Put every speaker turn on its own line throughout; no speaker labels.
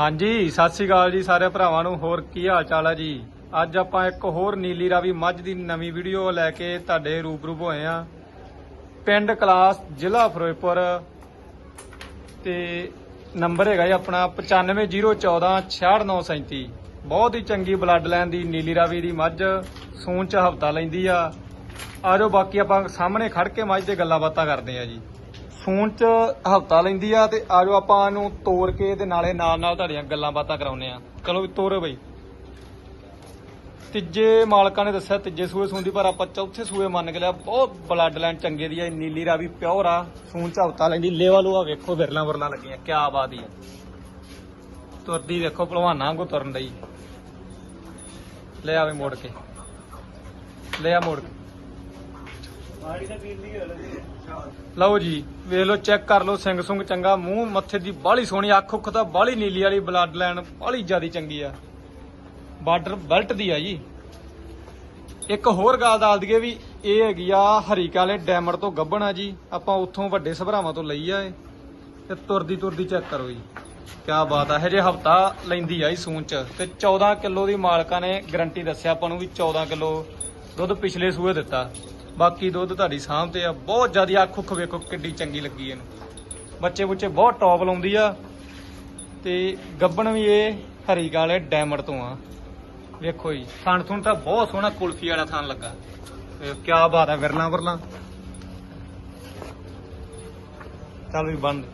ਹਾਂਜੀ, ਸਤਿ ਸ੍ਰੀ ਅਕਾਲ ਜੀ ਸਾਰੇ ਭਰਾਵਾਂ ਨੂੰ। ਹੋਰ ਕੀ ਹਾਲ ਚਾਲ ਹੈ ਜੀ? ਅੱਜ ਆਪਾਂ ਇੱਕ ਹੋਰ ਨੀਲੀ ਰਾਵੀ ਮੱਝ ਦੀ ਨਵੀਂ ਵੀਡੀਓ ਲੈ ਕੇ ਤੁਹਾਡੇ ਰੂਬਰੂ ਹੋਏ ਆ। ਪਿੰਡ ਕਲਾਸ ਜ਼ਿਲ੍ਹਾ ਫਿਰੋਜ਼ਪੁਰ ਤੇ ਨੰਬਰ ਹੈਗਾ ਜੀ ਆਪਣਾ 9501466937 ਬਹੁਤ ਹੀ ਚੰਗੀ ਬਲੱਡ ਲਾਈਨ ਦੀ ਨੀਲੀ ਰਾਵੀ ਦੀ ਮੱਝ ਸੂਣ ਚ ਹਫਤਾ ਲੈਂਦੀ ਆ। ਆਜੋ ਬਾਕੀ ਆਪਾਂ ਸਾਹਮਣੇ ਖੜ ਕੇ ਮੱਝ ਤੇ ਗੱਲਾਂ ਬਾਤਾਂ ਕਰਦੇ ਆ ਜੀ। ਸੂਣ ਚ ਹਫਤਾ ਲੈਂਦੀ ਆ ਤੇ ਆਜੋ ਆਪਾਂ ਇਹਨੂੰ ਤੋੜ ਕੇ ਤੇ ਨਾਲੇ ਨਾਲ ਨਾਲ ਤੁਹਾਡੀਆਂ ਗੱਲਾਂ ਬਾਤਾਂ ਕਰਾਉਨੇ ਆ। ਚਲੋ ਵੀ ਤੋਰੋ ਬਈ। ਤੀਜੇ ਮਾਲਕਾਂ ਨੇ ਦੱਸਿਆ ਤੀਜੇ ਸੂਏ ਸੂੰਦੀ ਪਰ ਆਪਾਂ ਚੌਥੇ ਸੂਏ ਮੰਨ ਕੇ ਲਿਆ, ਬਹੁਤ ਬਲੱਡ ਲਾਈਨ ਚੰਗੇ ਦੀ ਆ ਨੀਲੀ ਰਾਵੀ ਪਿਓਰ ਆ। ਸੂਣ ਚ ਲੈਂਦੀ, ਲੇਵਾ ਲੂਆ ਵੇਖੋ, ਵਿਰਲਾ ਵਰਲਾ ਲੱਗੀਆਂ, ਕਿਆ ਬਾਤ ਹੀ ਤੁਰਦੀ ਵੇਖੋ, ਭਲਵਾਨਾਂ ਵਾਂਗੂ ਤੁਰਨ ਲਈ ਲੈ ਆਵੇ ਮੋੜ ਕੇ। ਲੈ ਆ ਮੋੜ ਕੇ। ਲਓ ਜੀ, ਵੇਖ ਲਓ ਚੈੱਕ ਕਰ ਲਓ, ਸਿੰਘ ਸੁੰਗ ਚੰਗਾ, ਮੂੰਹ ਮੱਥੇ ਦੀ ਬਾਹਲੀ ਸੋਹਣੀ, ਅੱਖ ਉੱਖ ਤਾਂ ਬਾਹਲੀ ਨੀਲੀ ਵਾਲੀ ਬਲੱਡ ਲਾਈਨ ਬਾਹਲੀ ਜਿਆਦੀ ਚੰਗੀ ਆ। ਬਾਰਡਰ ਬੈਲਟ ਦੀ ਆ ਜੀ। ਇੱਕ ਹੋਰ ਗੱਲ ਦੱਸ ਦਈਏ ਵੀ ਇਹ ਹੈਗੀ ਆ ਹਰੀਕਾ ਵਾਲੇ ਡੈਮਰ ਤੋਂ ਗੱਬਣ ਆ ਜੀ। ਆਪਾਂ ਉੱਥੋਂ ਵੱਡੇ ਸਭਰਾਵਾਂ ਤੋਂ ਲਈ ਆ ਇਹ। ਤੇ ਤੁਰਦੀ ਤੁਰਦੀ ਚੈੱਕ ਕਰੋ ਜੀ। ਕਿਆ ਬਾਤ ਆ ਹਜੇ ਹਫਤਾ ਲੈਂਦੀ ਆ ਇਹ ਸੂਨ ਚ। ਤੇ 14 ਕਿਲੋ ਦੀ ਮਾਲਕਾਂ ਨੇ ਗਰੰਟੀ ਦੱਸਿਆ ਆਪਾਂ ਨੂੰ ਵੀ 14 ਕਿਲੋ ਦੁੱਧ ਪਿਛਲੇ ਸੂਏ ਦਿੱਤਾ। ਬਾਕੀ ਦੁੱਧ ਤੁਹਾਡੀ ਸਾਹਮ ਤੇ ਆ। ਬਹੁਤ ਜ਼ਿਆਦਾ ਅੱਖ ਉੱਖ ਵੇਖੋ ਕਿੱਡੀ ਚੰਗੀ ਲੱਗੀ ਇਹਨੂੰ। ਬੱਚੇ ਬੁੱਚੇ ਬਹੁਤ ਟੌਪ ਲਾਉਂਦੀ ਆ। ਤੇ ਗੱਬਣ ਵੀ ਇਹ ਹਰੀਕਾ ਵਾਲੇ ਡੈਮਰ ਤੋਂ ਆ। ਵੇਖੋ ਜੀ, ਥਣ ਥੁਣ ਤਾਂ ਬਹੁਤ ਸੋਹਣਾ ਕੁਲਫੀ ਵਾਲਾ ਥਣ ਲੱਗਾ। ਤੇ ਕਿਆ ਬਾਤ ਹੈ ਵਿਰਲਾ ਵਰਲਾ। ਚੱਲ ਵੀ ਬੰਦ।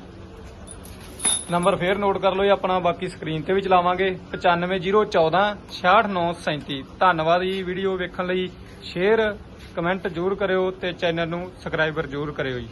ਨੰਬਰ ਫੇਰ ਨੋਟ ਕਰ ਲਓ ਜੀ, ਆਪਣਾ ਬਾਕੀ ਸਕਰੀਨ ਤੇ ਵੀ ਚਲਾਵਾਂਗੇ। 95014 66937 ਧੰਨਵਾਦ ਜੀ, ਵੀਡੀਓ ਵੇਖਣ ਲਈ। ਸ਼ੇਅਰ ਕਮੈਂਟ ਜ਼ਰੂਰ ਕਰਿਓ ਤੇ ਚੈਨਲ ਨੂੰ ਸਬਸਕ੍ਰਾਈਬਰ ਜ਼ਰੂਰ ਕਰਿਓ ਜੀ।